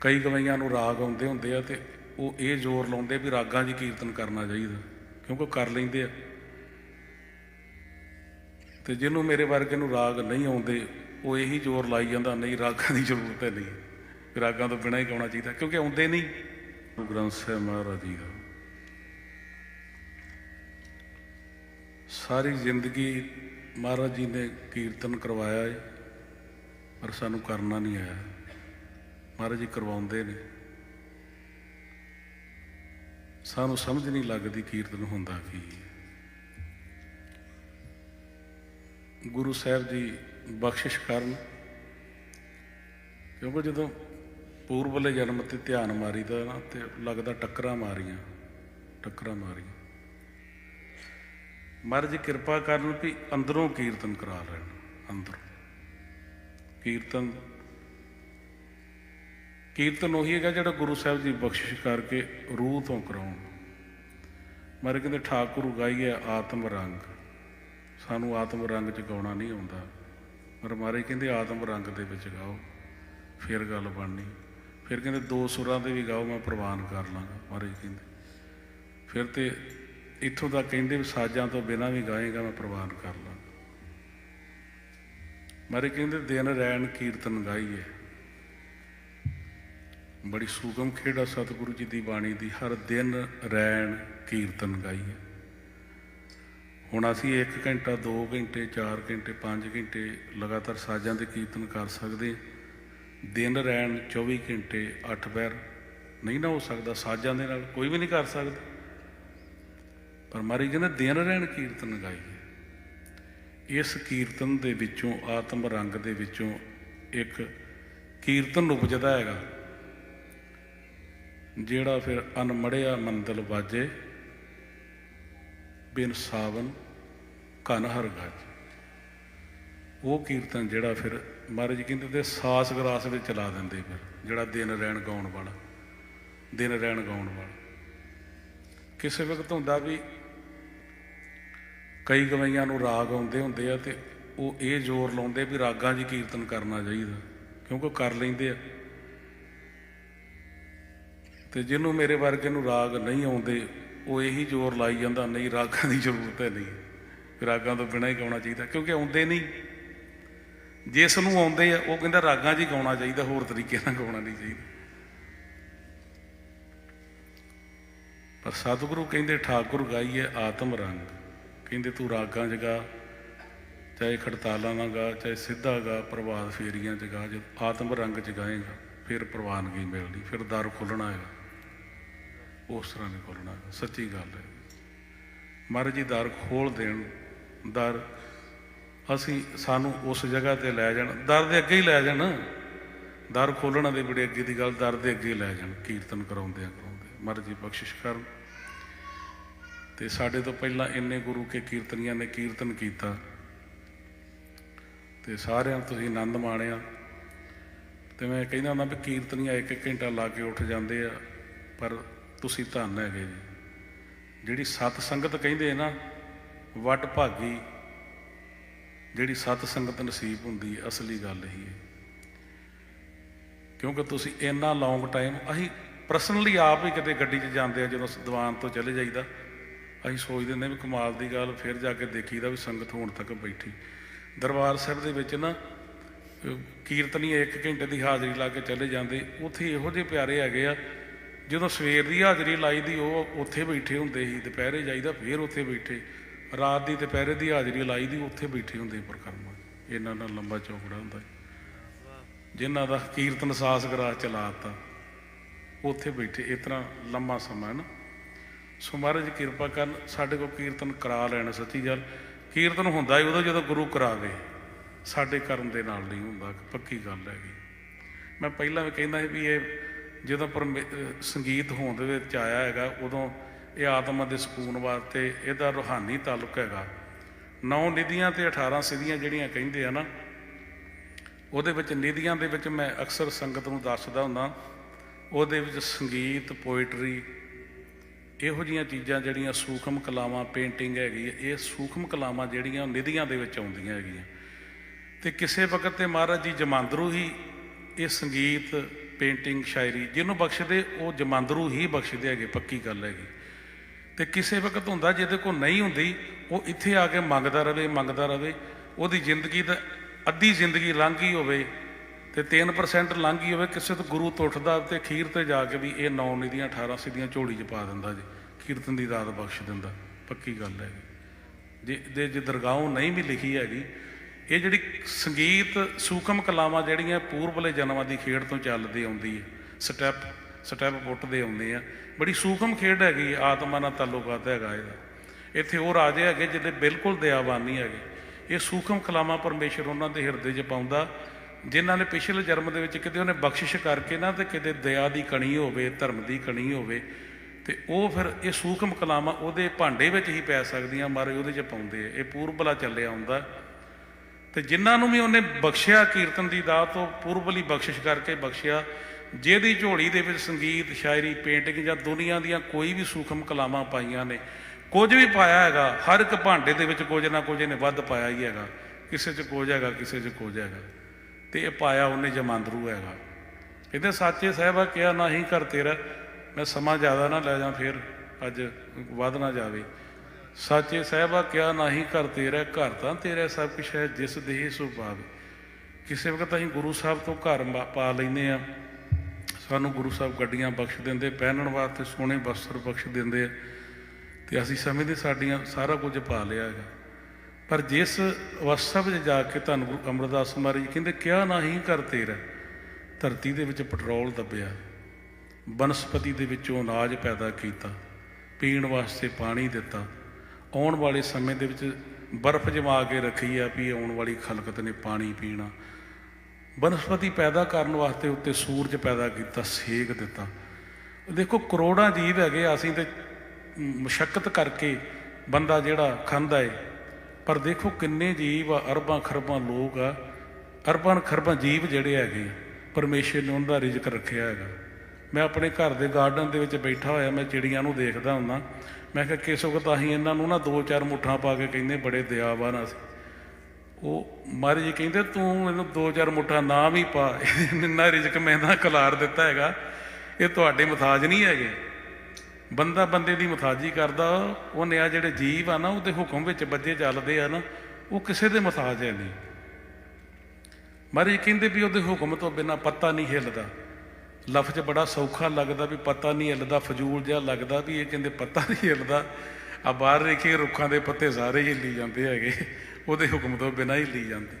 ਕਈ ਗਵਈਆਂ ਨੂੰ ਰਾਗ ਆਉਂਦੇ ਹੁੰਦੇ ਆ ਤੇ ਉਹ ਇਹ ਜ਼ੋਰ ਲਾਉਂਦੇ ਵੀ ਰਾਗਾਂ 'ਚ ਕੀਰਤਨ ਕਰਨਾ ਚਾਹੀਦਾ, ਕਿਉਂਕਿ ਉਹ ਕਰ ਲੈਂਦੇ ਆ। ਤੇ ਜਿਹਨੂੰ ਮੇਰੇ ਵਰਗੇ ਨੂੰ ਰਾਗ ਨਹੀਂ ਆਉਂਦੇ, ਉਹ ਇਹੀ ਜ਼ੋਰ ਲਾਈ ਜਾਂਦਾ, ਨਹੀਂ, ਰਾਗਾਂ ਦੀ ਜ਼ਰੂਰਤ ਹੈ ਨਹੀਂ। ਰਾਗਾਂ ਤੋਂ ਬਿਨਾਂ ਹੀ ਗਾਉਣਾ ਚਾਹੀਦਾ, ਕਿਉਂਕਿ ਆਉਂਦੇ ਨਹੀਂ। ਗੁਰੂ ਗ੍ਰੰਥ ਸਾਹਿਬ ਮਹਾਰਾਜ ਜੀ ਦਾ। ਸਾਰੀ ਜ਼ਿੰਦਗੀ ਮਹਾਰਾਜ ਜੀ ਨੇ ਕੀਰਤਨ ਕਰਵਾਇਆ ਹੈ ਪਰ ਸਾਨੂੰ ਕਰਨਾ ਨਹੀਂ ਆਇਆ। ਮਹਾਰਾਜ ਜੀ ਕਰਵਾਉਂਦੇ ਨੇ। ਸਾਨੂੰ ਸਮਝ ਨਹੀਂ ਲੱਗਦੀ ਕੀਰਤਨ ਹੁੰਦਾ ਕੀ ਹੈ। ਗੁਰੂ ਸਾਹਿਬ ਜੀ ਬਖਸ਼ਿਸ਼ ਕਰਨ, ਕਿਉਂਕਿ ਜਦੋਂ ਪੂਰਬਲੇ ਜਨਮ ਤੇ ਧਿਆਨ ਮਾਰੀਦਾ ਨਾ, ਤੇ ਲੱਗਦਾ ਟੱਕਰਾਂ ਮਾਰੀਆਂ ਟੱਕਰਾਂ ਮਾਰੀਆਂ। ਮਹਾਰਾਜ ਕਿਰਪਾ ਕਰਨ ਵੀ ਅੰਦਰੋਂ ਕੀਰਤਨ ਕਰਾ ਲੈਣ, ਅੰਦਰ। ਕੀਰਤਨ ਕੀਰਤਨ ਉਹੀ ਹੈਗਾ ਜਿਹੜਾ ਗੁਰੂ ਸਾਹਿਬ ਜੀ ਬਖਸ਼ਿਸ਼ ਕਰਕੇ ਰੂਹ ਤੋਂ ਕਰਾਉਣ। ਮਾਰੇ ਕਹਿੰਦੇ ਠਾਕੁਰ ਗਾਈਏ ਆਤਮ ਰੰਗ। ਸਾਨੂੰ ਆਤਮ ਰੰਗ ਚ ਗਾਉਣਾ ਨਹੀਂ ਆਉਂਦਾ। ਪਰ ਮਾਰੇ ਕਹਿੰਦੇ ਆਤਮ ਰੰਗ ਦੇ ਵਿੱਚ ਗਾਓ, ਫਿਰ ਗੱਲ ਬਣਨੀ। ਫਿਰ ਕਹਿੰਦੇ ਦੋ ਸੁਰਾਂ ਦੇ ਵੀ ਗਾਓ, ਮੈਂ ਪ੍ਰਵਾਨ ਕਰ ਲਾਂਗਾ, ਮਾਰੇ ਕਹਿੰਦੇ। ਫਿਰ ਤੇ ਇੱਥੋਂ ਤੱਕ ਕਹਿੰਦੇ ਵੀ ਸਾਜ਼ਾਂ ਤੋਂ ਬਿਨਾਂ ਵੀ ਗਾਏਗਾ, ਮੈਂ ਪ੍ਰਵਾਨ ਕਰ ਲਾਂਗਾ। ਮਾਰੇ ਕਹਿੰਦੇ ਦਿਨ ਰੈਣ ਕੀਰਤਨ ਗਾਈਏ। ਬੜੀ ਸੂਗਮ ਖੇੜਾ ਸਤਿਗੁਰੂ ਜੀ ਦੀ ਬਾਣੀ ਦੀ। ਹਰ ਦਿਨ ਰੈਣ ਕੀਰਤਨ ਗਾਈਏ। ਹੁਣ ਅਸੀਂ 1 ਘੰਟਾ 2 ਘੰਟੇ 4 ਘੰਟੇ 5 ਘੰਟੇ ਲਗਾਤਾਰ ਸਾਜ਼ਾਂ ਦੇ ਕੀਰਤਨ ਕਰ ਸਕਦੇ ਦਿਨ ਰੈਣ 24 ਘੰਟੇ 8 ਪੈਰ। ਨਹੀਂ ਨਾ ਹੋ ਸਕਦਾ ਸਾਜ਼ਾਂ ਦੇ ਨਾਲ ਕੋਈ ਵੀ ਨਹੀਂ ਕਰ ਸਕਦਾ। ਪਰ ਮਾਰੀ ਕਹਿੰਦੇ ਦਿਨ ਰਹਿਣ ਕੀਰਤਨ ਗਾਈਏ। ਇਸ ਕੀਰਤਨ ਦੇ ਵਿੱਚੋਂ, ਆਤਮ ਰੰਗ ਦੇ ਵਿੱਚੋਂ ਇੱਕ ਕੀਰਤਨ ਉਪਜਦਾ ਹੈਗਾ। ਜਿਹੜਾ ਫਿਰ ਅਨਮੜਿਆ ਮੰਦਲ ਵਾਜੇ, ਬਿਨ ਸਾਵਨ ਕਨ ਹਰ ਗੱਜ। ਉਹ ਕੀਰਤਨ ਜਿਹੜਾ ਫਿਰ ਮਹਾਰਾਜ ਕਹਿੰਦੇ ਤੇ ਸਾਸ ਗਰਾਸ ਦੇ ਚਲਾ ਦਿੰਦੇ ਫਿਰ, ਜਿਹੜਾ ਦਿਨ ਰਹਿਣ ਗਾਉਣ ਵਾਲਾ, ਦਿਨ ਰਹਿਣ ਗਾਉਣ ਵਾਲਾ। ਕਿਸੇ ਵਕਤ ਹੁੰਦਾ ਵੀ ਕਈ ਗਵਈਆਂ ਨੂੰ ਰਾਗ ਆਉਂਦੇ ਹੁੰਦੇ ਆ ਤੇ ਉਹ ਇਹ ਜ਼ੋਰ ਲਾਉਂਦੇ ਵੀ ਰਾਗਾਂ 'ਚ ਕੀਰਤਨ ਕਰਨਾ ਚਾਹੀਦਾ, ਕਿਉਂਕਿ ਉਹ ਕਰ ਲੈਂਦੇ ਆ। ਤੇ ਜਿਹਨੂੰ ਮੇਰੇ ਵਰਗੇ ਨੂੰ ਰਾਗ ਨਹੀਂ ਆਉਂਦੇ, ਉਹ ਇਹੀ ਜ਼ੋਰ ਲਾਈ ਜਾਂਦਾ, ਨਹੀਂ, ਰਾਗਾਂ ਦੀ ਜ਼ਰੂਰਤ ਹੈ ਨਹੀਂ। ਰਾਗਾਂ ਤੋਂ ਬਿਨਾਂ ਹੀ ਗਾਉਣਾ ਚਾਹੀਦਾ, ਕਿਉਂਕਿ ਆਉਂਦੇ ਨਹੀਂ। ਜਿਸ ਨੂੰ ਆਉਂਦੇ ਆ, ਉਹ ਕਹਿੰਦਾ ਰਾਗਾਂ 'ਚ ਹੀ ਗਾਉਣਾ ਚਾਹੀਦਾ, ਹੋਰ ਤਰੀਕੇ ਨਾਲ ਗਾਉਣਾ ਨਹੀਂ ਚਾਹੀਦਾ। ਪਰ ਸਤਿਗੁਰੂ ਕਹਿੰਦੇ, ਠਾਕੁਰ ਗਾਈਏ ਆਤਮ ਰੰਗ। ਕਹਿੰਦੇ, ਤੂੰ ਰਾਗਾਂ 'ਚ ਗਾ, ਚਾਹੇ ਖੜਤਾਲਾਂ ਨਾਲ ਗਾ, ਚਾਹੇ ਸਿੱਧਾ ਗਾ, ਪ੍ਰਭਾਤ ਫੇਰੀਆਂ 'ਚ ਗਾ, ਜੇ ਆਤਮ ਰੰਗ 'ਚ ਗਾਏਗਾ, ਫਿਰ ਪ੍ਰਵਾਨਗੀ ਮਿਲਣੀ, ਫਿਰ ਦਰ ਖੁੱਲਣਾ ਹੈਗਾ। ਉਸ ਤਰ੍ਹਾਂ ਨਹੀਂ ਖੋਲਣਾ ਸੱਚੀ ਗੱਲ ਹੈ। ਮਹਾਰਾਜ ਜੀ, ਦਰ ਖੋਲ ਦੇਣ, ਦਰ ਅਸੀਂ ਸਾਨੂੰ ਉਸ ਜਗ੍ਹਾ ਤੇ ਲੈ ਜਾਣ, ਦਰ ਦੇ ਅੱਗੇ ਹੀ ਲੈ ਜਾਣ। ਦਰ ਖੋਲਣਾ ਦੇ ਬੜੇ ਅੱਗੇ ਦੀ ਗੱਲ, ਦਰ ਦੇ ਅੱਗੇ ਲੈ ਜਾਣ, ਕੀਰਤਨ ਕਰਾਉਂਦੇ ਆ ਕਰਾਉਂਦੇ ਮਹਾਰਾਜ ਜੀ, ਬਖਸ਼ਿਸ਼ ਕਰਨ। ਤੇ ਸਾਡੇ ਤੋਂ ਪਹਿਲਾਂ ਇੰਨੇ ਗੁਰੂ ਕੇ ਕੀਰਤਨੀਆਂ ਨੇ ਕੀਰਤਨ ਕੀਤਾ। ਤੇ ਸਾਰਿਆਂ ਨੂੰ ਤੁਸੀਂ ਆਨੰਦ ਮਾਣਿਆ। ਤੇ ਮੈਂ ਕਹਿੰਦਾ ਹੁੰਦਾ ਵੀ ਕੀਰਤਨੀਆਂ ਇੱਕ ਇੱਕ ਘੰਟਾ ਲਾ ਕੇ ਉੱਠ ਜਾਂਦੇ ਆ, ਪਰ ਤੁਸੀਂ ਧੰਨ ਹੈਗੇ ਜੀ। ਜਿਹੜੀ ਸਤ ਸੰਗਤ ਕਹਿੰਦੇ ਨਾ ਵੱਡ ਭਾਗੀ, ਜਿਹੜੀ ਸਤ ਸੰਗਤ ਨਸੀਬ ਹੁੰਦੀ ਅਸਲੀ ਗੱਲ ਹੀ ਹੈ। ਕਿਉਂਕਿ ਤੁਸੀਂ ਇੰਨਾ ਲੌਂਗ ਟਾਈਮ ਅਸੀਂ ਪਰਸਨਲੀ ਆਪ ਹੀ ਕਿਤੇ ਗੱਡੀ 'ਚ ਜਾਂਦੇ ਆ, ਜਦੋਂ ਦੀਵਾਨ ਤੋਂ ਚਲੇ ਜਾਈਦਾ, ਅਸੀਂ ਸੋਚਦੇ ਨੇ ਵੀ ਕਮਾਲ ਦੀ ਗੱਲ, ਫਿਰ ਜਾ ਕੇ ਦੇਖੀਦਾ ਵੀ ਸੰਗਤ ਹੋਣ ਤੱਕ ਬੈਠੀ। ਦਰਬਾਰ ਸਾਹਿਬ ਦੇ ਵਿੱਚ ਨਾ ਕੀਰਤਨੀ ਇੱਕ ਘੰਟੇ ਦੀ ਹਾਜ਼ਰੀ ਲਾ ਕੇ ਚਲੇ ਜਾਂਦੇ, ਉੱਥੇ ਇਹੋ ਜਿਹੇ ਪਿਆਰੇ ਹੈਗੇ ਆ ਜਦੋਂ ਸਵੇਰ ਦੀ ਹਾਜ਼ਰੀ ਲਾਈ ਦੀ, ਉਹ ਉੱਥੇ ਬੈਠੇ ਹੁੰਦੇ ਸੀ, ਦੁਪਹਿਰੇ ਜਾਈਦਾ, ਫੇਰ ਉੱਥੇ ਬੈਠੇ। ਰਾਤ ਦੀ ਦੁਪਹਿਰੇ ਦੀ ਹਾਜ਼ਰੀ ਲਾਈ ਦੀ, ਉੱਥੇ ਬੈਠੇ ਹੁੰਦੇ ਪਰਕਰਮਾ। ਇਹਨਾਂ ਨਾਲ ਲੰਬਾ ਚੌਕੜਾ ਹੁੰਦਾ ਸੀ। ਜਿਨ੍ਹਾਂ ਦਾ ਕੀਰਤਨ ਸਾਸ ਗਰਾਸ ਚਲਾਤਾ ਉੱਥੇ ਬੈਠੇ, ਇਸ ਤਰ੍ਹਾਂ ਲੰਮਾ ਸਮਾਂ ਨਾ। ਸੋ ਮਹਾਰਾਜ ਕਿਰਪਾ ਕਰਨ, ਸਾਡੇ ਕੋਲ ਕੀਰਤਨ ਕਰਾ ਲੈਣ ਸੱਚੀ ਗੱਲ। ਕੀਰਤਨ ਹੁੰਦਾ ਹੀ ਉਦੋਂ ਜਦੋਂ ਗੁਰੂ ਕਰਾਵੇ ਸਾਡੇ ਕਰਨ ਦੇ ਨਾਲ ਨਹੀਂ ਹੁੰਦਾ, ਪੱਕੀ ਗੱਲ ਹੈਗੀ। ਮੈਂ ਪਹਿਲਾਂ ਵੀ ਕਹਿੰਦਾ ਸੀ ਵੀ ਇਹ ਜਦੋਂ ਪਰਮੇ- ਸੰਗੀਤ ਹੋਂਦ ਦੇ ਵਿੱਚ ਆਇਆ ਹੈਗਾ, ਉਦੋਂ ਇਹ ਆਤਮਾ ਦੇ ਸਕੂਨ ਵਾਸਤੇ ਇਹਦਾ ਰੂਹਾਨੀ ਤਾਲੁਕ ਹੈਗਾ। ਨੌ ਨਿਧੀਆਂ ਤੇ 18 ਸਿਧੀਆਂ ਜਿਹੜੀਆਂ ਕਹਿੰਦੇ ਆ ਨਾ, ਉਹਦੇ ਵਿੱਚ ਨਿਧੀਆਂ ਦੇ ਵਿੱਚ ਮੈਂ ਅਕਸਰ ਸੰਗਤ ਨੂੰ ਦੱਸਦਾ ਹੁੰਦਾ, ਉਹਦੇ ਵਿੱਚ ਸੰਗੀਤ, ਪੋਇਟਰੀ, ਇਹੋ ਜੀਆਂ ਚੀਜ਼ਾਂ ਜਿਹੜੀਆਂ ਸੂਖਮ ਕਲਾਵਾਂ, ਪੇਂਟਿੰਗ ਹੈਗੀ ਇਹ ਸੂਖਮ ਕਲਾਵਾਂ ਜਿਹੜੀਆਂ ਨਿਧੀਆਂ ਦੇ ਵਿੱਚ ਆਉਂਦੀਆਂ ਹੈਗੀਆਂ। ਤੇ ਕਿਸੇ ਵਕਤ ਤੇ ਮਹਾਰਾਜ ਜੀ ਜਮਾਂਦਰੂ ਹੀ ਇਹ ਸੰਗੀਤ ਪੇਂਟਿੰਗ, ਸ਼ਾਇਰੀ, ਜਿਹਨੂੰ ਬਖਸ਼ਦੇ, ਉਹ ਜਮਾਂਦਰੂ ਹੀ ਬਖਸ਼ਦੇ ਹੈਗੇ, ਪੱਕੀ ਗੱਲ ਹੈਗੀ। ਤੇ ਕਿਸੇ ਵਕਤ ਹੁੰਦਾ, ਜਿਹਦੇ ਕੋਲ ਨਹੀਂ ਹੁੰਦੀ, ਉਹ ਇੱਥੇ ਆ ਕੇ ਮੰਗਦਾ ਰਵੇ ਮੰਗਦਾ ਰਵੇ। ਉਹਦੀ ਜ਼ਿੰਦਗੀ ਦਾ ਅੱਧੀ ਜ਼ਿੰਦਗੀ ਲੰਘ ਗਈ ਹੋਵੇ ਤੇ 3% ਲੰਘ ਗਈ ਹੋਵੇ, ਕਿਸੇ ਤੋਂ ਗੁਰੂ ਤੋਂ ਉੱਠਦਾ ਤੇ ਖੀਰ ਤੇ ਜਾ ਕੇ ਵੀ ਇਹ 9 ਨਿਧੀਆਂ 18 ਸਿੱਧੀਆਂ ਝੋਲੀ 'ਚ ਪਾ ਦਿੰਦਾ ਜੀ, ਕੀਰਤਨ ਦੀ ਦਾਤ ਬਖਸ਼ ਦਿੰਦਾ। ਪੱਕੀ ਗੱਲ ਹੈਗੀ। ਜੇ ਦੇ ਜੇ ਦਰਗਾਹੋਂ ਨਹੀਂ ਵੀ ਲਿਖੀ ਹੈਗੀ ਇਹ ਜਿਹੜੀ ਸੰਗੀਤ ਸੂਖਮ ਕਲਾਵਾਂ ਜਿਹੜੀਆਂ ਪੂਰਬਲੇ ਜਨਮਾਂ ਦੀ ਖੇਡ ਤੋਂ ਚੱਲਦੀ ਆਉਂਦੀ ਹੈ ਸਟੈਪ ਸਟੈਪ ਪੁੱਟਦੇ ਆਉਂਦੇ ਆ, ਬੜੀ ਸੂਖਮ ਖੇਡ ਹੈਗੀ ਆਤਮਾ ਨਾਲ ਤਾਲੁਕਾਤ ਹੈਗਾ ਇਹਦਾ। ਇੱਥੇ ਉਹ ਰਾਜੇ ਹੈਗੇ ਜਿਹਦੇ ਬਿਲਕੁਲ ਦਇਆਵਾਨ ਨਹੀਂ ਹੈਗੇ। ਇਹ ਸੂਖਮ ਕਲਾਮਾਂ ਪਰਮੇਸ਼ਰ ਉਹਨਾਂ ਦੇ ਹਿਰਦੇ 'ਚ ਪਾਉਂਦਾ, ਜਿਨ੍ਹਾਂ ਨੇ ਪਿਛਲੇ ਜਨਮ ਦੇ ਵਿੱਚ ਕਿਤੇ ਉਹਨੇ ਬਖਸ਼ਿਸ਼ ਕਰਕੇ ਨਾ ਤੇ ਕਿਤੇ ਦਇਆ ਦੀ ਕਣੀ ਹੋਵੇ, ਧਰਮ ਦੀ ਕਣੀ ਹੋਵੇ, ਤੇ ਉਹ ਫਿਰ ਇਹ ਸੂਖਮ ਕਲਾਮਾਂ ਉਹਦੇ ਭਾਂਡੇ ਵਿੱਚ ਹੀ ਪੈ ਸਕਦੀਆਂ, ਮਾਰੇ ਉਹਦੇ 'ਚ ਪਾਉਂਦੇ ਆ। ਇਹ ਪੂਰਬਲਾ ਚੱਲਿਆ ਹੁੰਦਾ ਤੇ ਜਿਨ੍ਹਾਂ ਨੂੰ ਵੀ ਉਹਨੇ ਬਖਸ਼ਿਆ ਕੀਰਤਨ ਦੀ ਦਾਤ ਤੋਂ ਪੂਰਬਲੀ ਬਖਸ਼ਿਸ਼ ਕਰਕੇ ਬਖਸ਼ਿਆ, ਜਿਹਦੀ ਝੋਲੀ ਦੇ ਵਿੱਚ ਸੰਗੀਤ, ਸ਼ਾਇਰੀ ਪੇਂਟਿੰਗ ਜਾਂ ਦੁਨੀਆ ਦੀਆਂ ਕੋਈ ਵੀ ਸੂਖਮ ਕਲਾਵਾਂ ਪਾਈਆਂ ਨੇ, ਕੁਝ ਵੀ ਪਾਇਆ ਹੈਗਾ, ਹਰ ਇੱਕ ਭਾਂਡੇ ਦੇ ਵਿੱਚ ਕੁਝ ਨਾ ਕੁਝ ਇਹਨੇ ਵੱਧ ਪਾਇਆ ਹੀ ਹੈਗਾ, ਕਿਸੇ 'ਚ ਕੁਝ ਹੈਗਾ, ਕਿਸੇ 'ਚ ਕੁਝ ਹੈਗਾ, ਤੇ ਇਹ ਪਾਇਆ ਉਹਨੇ ਜਮਾਂਦਰੂ ਹੈਗਾ। ਇਹਦੇ ਸਾਚੇ ਸਾਹਿਬਾ ਕਿਹਾ ਨਹੀਂ ਘਰ ਤੇਰਾ, ਮੈਂ ਸਮਾਂ ਜ਼ਿਆਦਾ ਨਾ ਲੈ ਜਾ, ਫਿਰ ਅੱਜ ਵੱਧ ਨਾ ਜਾਵੇ। ਸਾਚੇ ਸਾਹਿਬਾ ਕਿਹਾ ਨਹੀਂ ਘਰ ਤੇਰਾ, ਘਰ ਤਾਂ ਤੇਰਾ ਸਭ ਕੁਛ ਹੈ ਜਿਸ ਦੇਹ ਸੋ ਪਾਵੇ। ਕਿਸੇ ਵਕਤ ਅਸੀਂ ਗੁਰੂ ਸਾਹਿਬ ਤੋਂ ਘਰ ਪਾ ਲੈਨੇ ਆ ਸਾਨੂੰ ਗੁਰੂ ਸਾਹਿਬ ਗੱਡੀਆਂ ਬਖਸ਼ ਦਿੰਦੇ, ਪਹਿਨਣ ਵਾਸਤੇ ਸੋਹਣੇ ਬਸਤਰ ਬਖਸ਼ ਦਿੰਦੇ ਆ। ਤੇ ਅਸੀਂ ਸਮਝਦੇ ਸਾਡੀਆਂ ਸਾਰਾ ਕੁਝ ਪਾ ਲਿਆ ਹੈਗਾ। ਪਰ ਜਿਸ ਅਵਸਥਾ ਵਿੱਚ ਜਾ ਕੇ ਤੁਹਾਨੂੰ ਗੁਰੂ ਅਮਰਦਾਸ ਮਹਾਰਾਜ ਜੀ ਕਹਿੰਦੇ ਕਿਹਾ ਨਹੀਂ ਘਰ ਤੇਰਾ? ਧਰਤੀ ਦੇ ਵਿੱਚ ਪੈਟਰੋਲ ਦੱਬਿਆ। ਬਨਸਪਤੀ ਦੇ ਵਿੱਚੋਂ ਅਨਾਜ ਪੈਦਾ ਕੀਤਾ। ਪੀਣ ਵਾਸਤੇ ਪਾਣੀ ਦਿੱਤਾ। ਆਉਣ ਵਾਲੇ ਸਮੇਂ ਦੇ ਵਿੱਚ ਬਰਫ਼ ਜਮਾ ਕੇ ਰੱਖੀ ਆ ਵੀ ਆਉਣ ਵਾਲੀ ਖਲਕਤ ਨੇ ਪਾਣੀ ਪੀਣਾ। ਬਨਸਪਤੀ ਪੈਦਾ ਕਰਨ ਵਾਸਤੇ ਉੱਤੇ ਸੂਰਜ ਪੈਦਾ ਕੀਤਾ ਸੇਕ ਦਿੱਤਾ। ਦੇਖੋ ਕਰੋੜਾਂ ਜੀਵ ਹੈਗੇ ਅਸੀਂ ਤੇ ਮੁਸ਼ਕਲ ਕਰਕੇ ਬੰਦਾ ਜਿਹੜਾ ਖਾਂਦਾ ਏ। ਪਰ ਦੇਖੋ ਕਿੰਨੇ ਜੀਵ ਆ ਅਰਬਾਂ ਖਰਬਾਂ ਲੋਕ ਆ। ਅਰਬਾਂ ਖਰਬਾਂ ਜੀਵ ਜਿਹੜੇ ਹੈਗੇ ਆ, ਪਰਮੇਸ਼ਰ ਨੇ ਉਹਨਾਂ ਦਾ ਰਿਜ਼ਕ ਰੱਖਿਆ ਹੈਗਾ। ਮੈਂ ਆਪਣੇ ਘਰ ਦੇ ਗਾਰਡਨ ਦੇ ਵਿੱਚ ਬੈਠਾ ਹੋਇਆ ਮੈਂ ਚਿੜੀਆਂ ਨੂੰ ਦੇਖਦਾ ਹੁੰਦਾ। ਮੈਂ ਕਿਹਾ ਕਿਸ ਵਕਤ ਅਸੀਂ ਇਹਨਾਂ ਨੂੰ ਨਾ ਦੋ ਚਾਰ ਮੁੱਠਾਂ ਪਾ ਕੇ ਕਹਿੰਦੇ ਬੜੇ ਦਇਆਵਾਨ ਅਸੀਂ। ਉਹ ਮਹਾਰਾਜ ਜੀ ਕਹਿੰਦੇ, ਤੂੰ ਇਹਨੂੰ ਦੋ ਚਾਰ ਮੁੱਠਾ ਨਾ ਵੀ ਪਾ। ਇੰਨਾ ਰਿਜ਼ਕ ਮੈਂ ਨਾ ਖਿਲਾਰ ਦਿੱਤਾ ਹੈਗਾ। ਇਹ ਤੁਹਾਡੇ ਮਥਾਜ ਨਹੀਂ ਹੈਗੇ। ਬੰਦਾ ਬੰਦੇ ਦੀ ਮਥਾਜੀ ਕਰਦਾ ਉਹਨੇ ਆ ਜਿਹੜੇ ਜੀਵ ਆ ਨਾ ਉਹਦੇ ਹੁਕਮ ਵਿੱਚ ਬੱਜੇ ਚੱਲਦੇ ਆ ਨਾ, ਉਹ ਕਿਸੇ ਦੇ ਮੁਤਾਜ ਹੈ ਨਹੀਂ। ਮਹਾਰਾਜ ਜੀ ਕਹਿੰਦੇ ਵੀ ਉਹਦੇ ਹੁਕਮ ਤੋਂ ਬਿਨਾ ਪੱਤਾ ਨਹੀਂ ਹਿੱਲਦਾ। ਲਫ਼ਜ਼ ਬੜਾ ਸੌਖਾ ਲੱਗਦਾ ਵੀ ਪਤਾ ਨਹੀਂ ਹਿੱਲਦਾ, ਫਜ਼ੂਲ ਜਿਹਾ ਲੱਗਦਾ ਵੀ ਇਹ ਕਹਿੰਦੇ ਪਤਾ ਨਹੀਂ ਹਿੱਲਦਾ। ਆ ਬਾਹਰ ਦੇਖੇ ਰੁੱਖਾਂ ਦੇ ਪੱਤੇ ਸਾਰੇ ਹੀ ਹਿੱਲੀ ਜਾਂਦੇ ਹੈਗੇ, ਉਹਦੇ ਹੁਕਮ ਤੋਂ ਬਿਨਾਂ ਹੀ ਹਿੱਲੀ ਜਾਂਦੇ।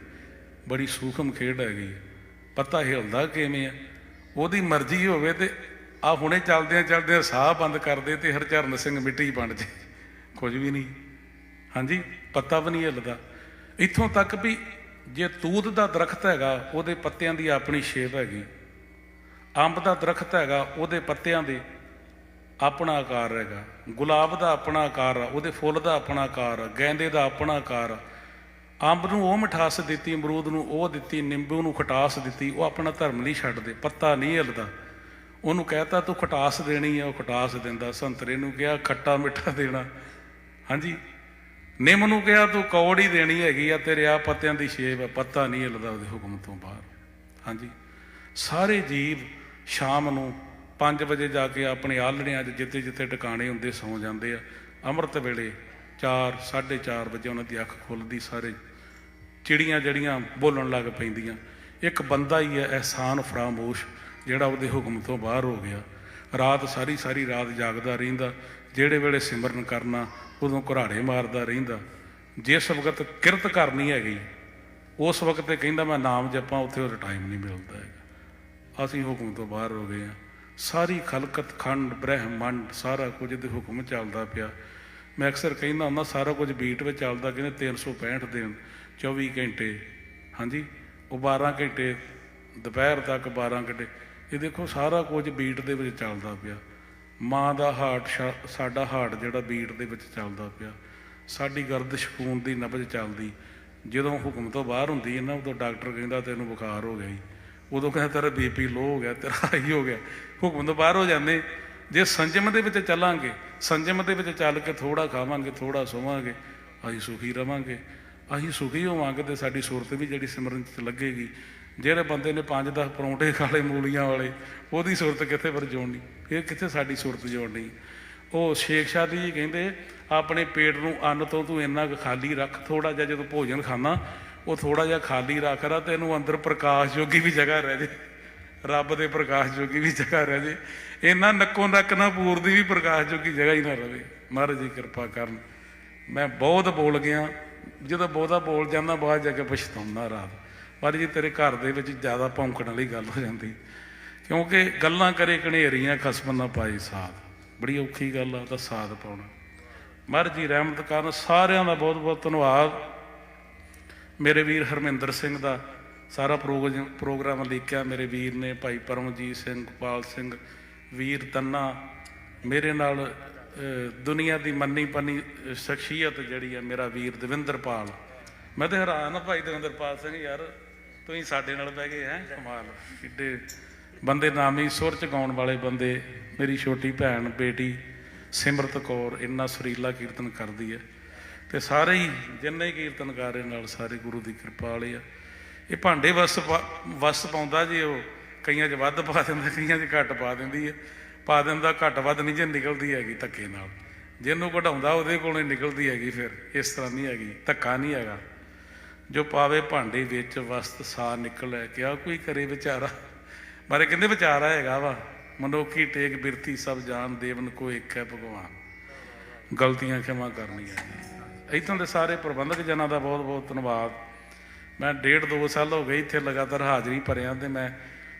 ਬੜੀ ਸੂਖਮ ਖੇਡ ਹੈਗੀ ਪੱਤਾ ਹਿੱਲਦਾ ਕਿਵੇਂ ਆ? ਉਹਦੀ ਮਰਜ਼ੀ ਹੋਵੇ ਤੇ ਆ ਹੁਣੇ ਚੱਲਦਿਆਂ ਚੱਲਦਿਆਂ ਸਾਹ ਬੰਦ ਕਰਦੇ ਤੇ ਹਰਚਰਨ ਸਿੰਘ ਮਿੱਟੀ ਬਣ ਜੇ। ਕੁਝ ਵੀ ਨਹੀਂ। ਹਾਂਜੀ, ਪੱਤਾ ਵੀ ਨਹੀਂ ਹਿੱਲਦਾ। ਇੱਥੋਂ ਤੱਕ ਵੀ ਜੇ ਤੂਤ ਦਾ ਦਰਖਤ ਹੈਗਾ, ਉਹਦੇ ਪੱਤਿਆਂ ਦੀ ਆਪਣੀ ਸ਼ੇਪ ਹੈਗੀ। ਅੰਬ ਦਾ ਦਰਖਤ ਹੈਗਾ, ਉਹਦੇ ਪੱਤਿਆਂ ਦੇ ਆਪਣਾ ਆਕਾਰ ਹੈਗਾ। ਗੁਲਾਬ ਦਾ ਆਪਣਾ ਆਕਾਰ ਆ, ਉਹਦੇ ਫੁੱਲ ਦਾ ਆਪਣਾ ਆਕਾਰ ਆ, ਗੈਂਦੇ ਦਾ ਆਪਣਾ ਆਕਾਰ ਆ। ਅੰਬ ਨੂੰ ਉਹ ਮਿਠਾਸ ਦਿੱਤੀ, ਅਮਰੂਦ ਨੂੰ ਉਹ ਦਿੱਤੀ, ਨਿੰਬੂ ਨੂੰ ਖਟਾਸ ਦਿੱਤੀ, ਉਹ ਆਪਣਾ ਧਰਮ ਨਹੀਂ ਛੱਡਦੇ, ਪੱਤਾ ਨਹੀਂ ਹਿਲਦਾ। ਉਹਨੂੰ ਕਹਿਤਾ, ਤੂੰ ਖਟਾਸ ਦੇਣੀ ਆ, ਉਹ ਖਟਾਸ ਦਿੰਦਾ। ਸੰਤਰੇ ਨੂੰ ਕਿਹਾ, ਖੱਟਾ ਮਿੱਠਾ ਦੇਣਾ। ਹਾਂਜੀ। ਨਿੰਮ ਨੂੰ ਕਿਹਾ, ਤੂੰ ਕੌੜੀ ਦੇਣੀ ਹੈਗੀ ਆ, ਤੇਰੇ ਆ ਪੱਤਿਆਂ ਦੀ ਸ਼ੇਪ ਆ, ਪੱਤਾ ਨਹੀਂ ਹਿਲਦਾ ਉਹਦੇ ਹੁਕਮ ਤੋਂ ਬਾਹਰ। ਹਾਂਜੀ। ਸਾਰੇ ਜੀਵ ਸ਼ਾਮ ਨੂੰ 5 ਵਜੇ ਜਾ ਕੇ ਆਪਣੇ ਆਲਣਿਆਂ 'ਚ ਜਿੱਥੇ ਜਿੱਥੇ ਟਿਕਾਣੇ ਹੁੰਦੇ ਸੌ ਜਾਂਦੇ ਆ। ਅੰਮ੍ਰਿਤ ਵੇਲੇ 4 4:30 ਵਜੇ ਉਹਨਾਂ ਦੀ ਅੱਖ ਖੁੱਲਦੀ, ਸਾਰੇ ਚਿੜੀਆਂ ਜਿਹੜੀਆਂ ਬੋਲਣ ਲੱਗ ਪੈਂਦੀਆਂ। ਇੱਕ ਬੰਦਾ ਹੀ ਹੈ, ਅਹਿਸਾਨ ਫਰਾਮੋਸ਼, ਜਿਹੜਾ ਉਹਦੇ ਹੁਕਮ ਤੋਂ ਬਾਹਰ ਹੋ ਗਿਆ। ਰਾਤ ਸਾਰੀ ਸਾਰੀ ਰਾਤ ਜਾਗਦਾ ਰਹਿੰਦਾ, ਜਿਹੜੇ ਵੇਲੇ ਸਿਮਰਨ ਕਰਨਾ, ਉਦੋਂ ਘਰਾੜੇ ਮਾਰਦਾ ਰਹਿੰਦਾ। ਜਿਸ ਵਕਤ ਕਿਰਤ ਕਰਨੀ ਹੈਗੀ, ਉਸ ਵਕਤ ਤੇ ਕਹਿੰਦਾ ਮੈਂ ਨਾਮ ਜਪਾਂ, ਉੱਥੇ ਉਹ ਟਾਈਮ ਨਹੀਂ ਮਿਲਦਾ ਹੈਗਾ। ਅਸੀਂ ਹੁਕਮ ਤੋਂ ਬਾਹਰ ਹੋ ਗਏ ਆ ਸਾਰੀ ਖਲਕਤ, ਖੰਡ ਬ੍ਰਹਿਮੰਡ ਸਾਰਾ ਕੁਝ ਦੇ ਹੁਕਮ ਚੱਲਦਾ ਪਿਆ। ਮੈਂ ਅਕਸਰ ਕਹਿੰਦਾ ਹੁੰਦਾ, ਸਾਰਾ ਕੁਝ ਬੀਟ ਵਿੱਚ ਚੱਲਦਾ, ਕਹਿੰਦੇ 365 ਦਿਨ 24 ਘੰਟੇ। ਹਾਂਜੀ? ਉਹ 12 ਘੰਟੇ, ਦੁਪਹਿਰ ਤੱਕ 12 ਘੰਟੇ। ਇਹ ਦੇਖੋ, ਸਾਰਾ ਕੁਝ ਬੀਟ ਦੇ ਵਿੱਚ ਚੱਲਦਾ ਪਿਆ। ਮਾਂ ਦਾ ਹਾਰਟ ਸਾਡਾ ਹਾਰਟ ਜਿਹੜਾ ਬੀਟ ਦੇ ਵਿੱਚ ਚੱਲਦਾ ਪਿਆ। ਸਾਡੀ ਗਰਦਿਸ਼, ਖੂਨ ਦੀ ਨਬਜ਼ ਚੱਲਦੀ। ਜਦੋਂ ਹੁਕਮ ਤੋਂ ਬਾਹਰ ਹੁੰਦੀ ਹੈ ਨਾ, ਉਦੋਂ ਡਾਕਟਰ ਕਹਿੰਦਾ ਤੈਨੂੰ ਬੁਖਾਰ ਹੋ ਗਿਆ ਜੀ। ਉਦੋਂ ਕਹਿੰਦਾ ਤੇਰਾ ਬੀਪੀ ਲੋ ਹੋ ਗਿਆ, ਤੇਰਾ ਹਾਈ ਹੋ ਗਿਆ। ਹੁਕਮ ਤੋਂ ਬਾਹਰ ਹੋ ਜਾਂਦੇ। ਜੇ ਸੰਜਮ ਦੇ ਵਿੱਚ ਚੱਲਾਂਗੇ, ਸੰਜਮ ਦੇ ਵਿੱਚ ਚੱਲ ਕੇ ਥੋੜਾ ਖਾਵਾਂਗੇ ਥੋੜਾ ਸੋਵਾਂਗੇ, ਅਸੀਂ ਸੁਖੀ ਰਵਾਂਗੇ। ਅਸੀਂ ਸੁਖੀ ਹੋਵਾਂਗੇ ਤੇ ਸਾਡੀ ਸੁਰਤ ਵੀ ਜਿਹੜੀ ਸਿਮਰਨ ਚ ਲੱਗੇਗੀ। ਜਿਹੜੇ ਬੰਦੇ ਨੇ 5-10 ਪਰੌਂਠੇ ਖਾਲੇ ਮੂਲੀਆਂ ਵਾਲੇ, ਉਹਦੀ ਸੁਰਤ ਕਿੱਥੇ ਫਿਰ ਜੋੜਨੀ ਇਹ ਕਿੱਥੇ ਸਾਡੀ ਸੁਰਤ ਜੋੜਨੀ ਉਹ ਸ਼ੇਖ ਸ਼ਾਦੀ ਜੀ ਕਹਿੰਦੇ, ਆਪਣੇ ਪੇਟ ਨੂੰ ਅੰਨ ਤੋਂ ਤੂੰ ਇੰਨਾ ਕੁ ਖਾਲੀ ਰੱਖ ਥੋੜਾ ਜਿਹਾ ਜਦੋਂ ਭੋਜਨ ਖਾਣਾ ਉਹ ਥੋੜਾ ਜਿਹਾ ਖਾਲੀ ਰੱਖ ਰਾ ਤੇ ਇਹਨੂੰ ਅੰਦਰ ਪ੍ਰਕਾਸ਼ ਜੋਗੀ ਵੀ ਜਗ੍ਹਾ ਰਹਿ ਜੇ। ਰੱਬ ਦੇ ਪ੍ਰਕਾਸ਼ ਜੋਗੀ ਵੀ ਜਗ੍ਹਾ ਰਹਿ ਜੇ। ਇਹਨਾਂ ਨੱਕੋ ਨੱਕ ਨਾ ਪੂਰ ਦੀ ਵੀ ਪ੍ਰਕਾਸ਼ ਜੋਗੀ ਜਗ੍ਹਾ ਹੀ ਨਾ ਰਵੇ। ਮਹਾਰਾਜ ਜੀ ਕਿਰਪਾ ਕਰਨ। ਮੈਂ ਬਹੁਤ ਬੋਲ ਗਿਆ। ਜਦੋਂ ਬਹੁਤਾ ਬੋਲ ਜਾਂਦਾ, ਬਾਅਦ ਜਾ ਕੇ ਪਛਤਾਉਂਦਾ ਰਾਤ। ਪਰ ਜੀ ਤੇਰੇ ਘਰ ਦੇ ਵਿੱਚ ਜ਼ਿਆਦਾ ਭੌਂਕਣ ਵਾਲੀ ਗੱਲ ਹੋ ਜਾਂਦੀ। ਕਿਉਂਕਿ ਗੱਲਾਂ ਕਰੇ ਕਣੇਰੀਆਂ ਖਸਮ ਨਾ ਪਾਈ ਸਾਥ ਬੜੀ ਔਖੀ ਗੱਲ ਆ ਤਾਂ ਸਾਥ ਪਾਉਣਾ। ਮਹਾਰਾਜ ਜੀ ਰਹਿਮਤ ਕਰਨ। ਸਾਰਿਆਂ ਦਾ ਬਹੁਤ ਬਹੁਤ ਧੰਨਵਾਦ। ਮੇਰੇ ਵੀਰ ਹਰਮਿੰਦਰ ਸਿੰਘ ਦਾ ਸਾਰਾ ਪ੍ਰੋਗਰਾਮ ਪ੍ਰੋਗਰਾਮ ਲਿਖਿਆ ਮੇਰੇ ਵੀਰ ਨੇ ਭਾਈ ਪਰਮਜੀਤ ਸਿੰਘ, ਗੋਪਾਲ ਸਿੰਘ, ਵੀਰ ਤੰਨਾ, ਮੇਰੇ ਨਾਲ ਦੁਨੀਆ ਦੀ ਮੰਨੀ ਪੰਨੀ ਸ਼ਖਸੀਅਤ ਜਿਹੜੀ ਹੈ ਮੇਰਾ ਵੀਰ ਦਵਿੰਦਰਪਾਲ। ਮੈਂ ਤੇ ਹੈਰਾਨ ਆ ਭਾਈ ਦਵਿੰਦਰਪਾਲ ਸਿੰਘ, ਯਾਰ ਤੁਸੀਂ ਸਾਡੇ ਨਾਲ ਬਹਿ ਗਏ, ਹੈ? ਕਮਾਲ, ਕਿੱਡੇ ਬੰਦੇ ਨਾਮੀ ਸੁਰ ਚ ਗਾਉਣ ਵਾਲੇ ਬੰਦੇ। ਮੇਰੀ ਛੋਟੀ ਭੈਣ, ਬੇਟੀ ਸਿਮਰਤ ਕੌਰ ਇੰਨਾ ਸੁਰੀਲਾ ਕੀਰਤਨ ਕਰਦੀ ਹੈ ਤੇ ਸਾਰੇ ਹੀ ਜਿੰਨੇ ਹੀ ਕੀਰਤਨਕਾਰੇ ਨਾਲ ਸਾਰੇ ਗੁਰੂ ਦੀ ਕਿਰਪਾ ਵਾਲੇ ਆ। ਇਹ ਭਾਂਡੇ ਵਸ ਪਾ- ਵਸ ਪਾਉਂਦਾ ਜੀ ਉਹ, ਕਈਆਂ 'ਚ ਵੱਧ ਪਾ ਦਿੰਦਾ, ਕਈਆਂ 'ਚ ਘੱਟ ਪਾ ਦਿੰਦੀ ਹੈ ਪਾ ਦਿੰਦਾ, ਘੱਟ ਵੱਧ ਨਹੀਂ ਜੇ ਨਿਕਲਦੀ ਹੈਗੀ ਧੱਕੇ ਨਾਲ। ਜਿਹਨੂੰ ਘਟਾਉਂਦਾ ਉਹਦੇ ਕੋਲੋਂ ਨਿਕਲਦੀ ਹੈਗੀ ਫਿਰ, ਇਸ ਤਰ੍ਹਾਂ ਨਹੀਂ ਹੈਗੀ, ਧੱਕਾ ਨਹੀਂ ਹੈਗਾ। ਜੋ ਪਾਵੇ ਭਾਂਡੇ ਵਿੱਚ ਵਸਤ ਸਾ ਨਿਕਲੇ ਕਿਆ ਕੋਈ ਕਰੇ ਵਿਚਾਰਾ। ਮਾਰੇ ਕਹਿੰਦੇ ਵਿਚਾਰਾ ਹੈਗਾ ਵਾ। ਮਨੋਕੀ ਟੇਕ ਬਿਰਤੀ ਸਭ ਜਾਣ, ਦੇਵਨ ਕੋ ਇੱਕ ਹੈ ਭਗਵਾਨ। ਗਲਤੀਆਂ ਖਿਮਾ ਕਰਨੀਆਂ ਇੱਥੋਂ ਦੇ ਸਾਰੇ ਪ੍ਰਬੰਧਕ ਜਨਾਂ ਦਾ ਬਹੁਤ ਬਹੁਤ ਧੰਨਵਾਦ। ਮੈਂ ਡੇਢ ਦੋ ਸਾਲ ਹੋ ਗਏ ਇੱਥੇ ਲਗਾਤਾਰ ਹਾਜ਼ਰੀ ਭਰਿਆ ਤੇ ਮੈਂ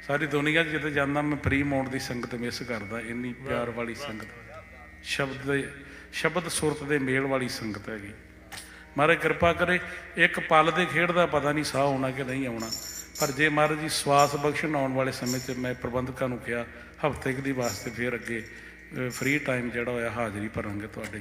ਸਾਰੀ ਦੁਨੀਆ 'ਚ ਜਿੱਥੇ ਜਾਂਦਾ ਮੈਂ ਫ੍ਰੀ ਮੌਂਡ ਦੀ ਸੰਗਤ ਮਿਸ ਕਰਦਾ, ਇੰਨੀ ਪਿਆਰ ਵਾਲੀ ਸੰਗਤ। ਸ਼ਬਦ ਦੇ, ਸ਼ਬਦ ਸੁਰਤ ਦੇ ਮੇਲ ਵਾਲੀ ਸੰਗਤ ਹੈਗੀ। ਮਹਾਰਾਜ ਕਿਰਪਾ ਕਰੇ, ਇੱਕ ਪਲ ਦੇ ਖੇਡ ਦਾ ਪਤਾ ਨਹੀਂ ਸਾਹ ਆਉਣਾ ਕਿ ਨਹੀਂ ਆਉਣਾ, ਪਰ ਜੇ ਮਹਾਰਾਜ ਜੀ ਸਵਾਸ ਬਖਸ਼ਣ ਆਉਣ ਵਾਲੇ ਸਮੇਂ 'ਚ ਮੈਂ ਪ੍ਰਬੰਧਕਾਂ ਨੂੰ ਕਿਹਾ, ਹਫ਼ਤੇ ਕੁ ਦੀ ਵਾਸਤੇ ਫਿਰ ਅੱਗੇ ਫ੍ਰੀ ਟਾਈਮ ਜਿਹੜਾ ਹੋਇਆ ਹਾਜ਼ਰੀ ਭਰਾਂਗੇ ਤੁਹਾਡੇ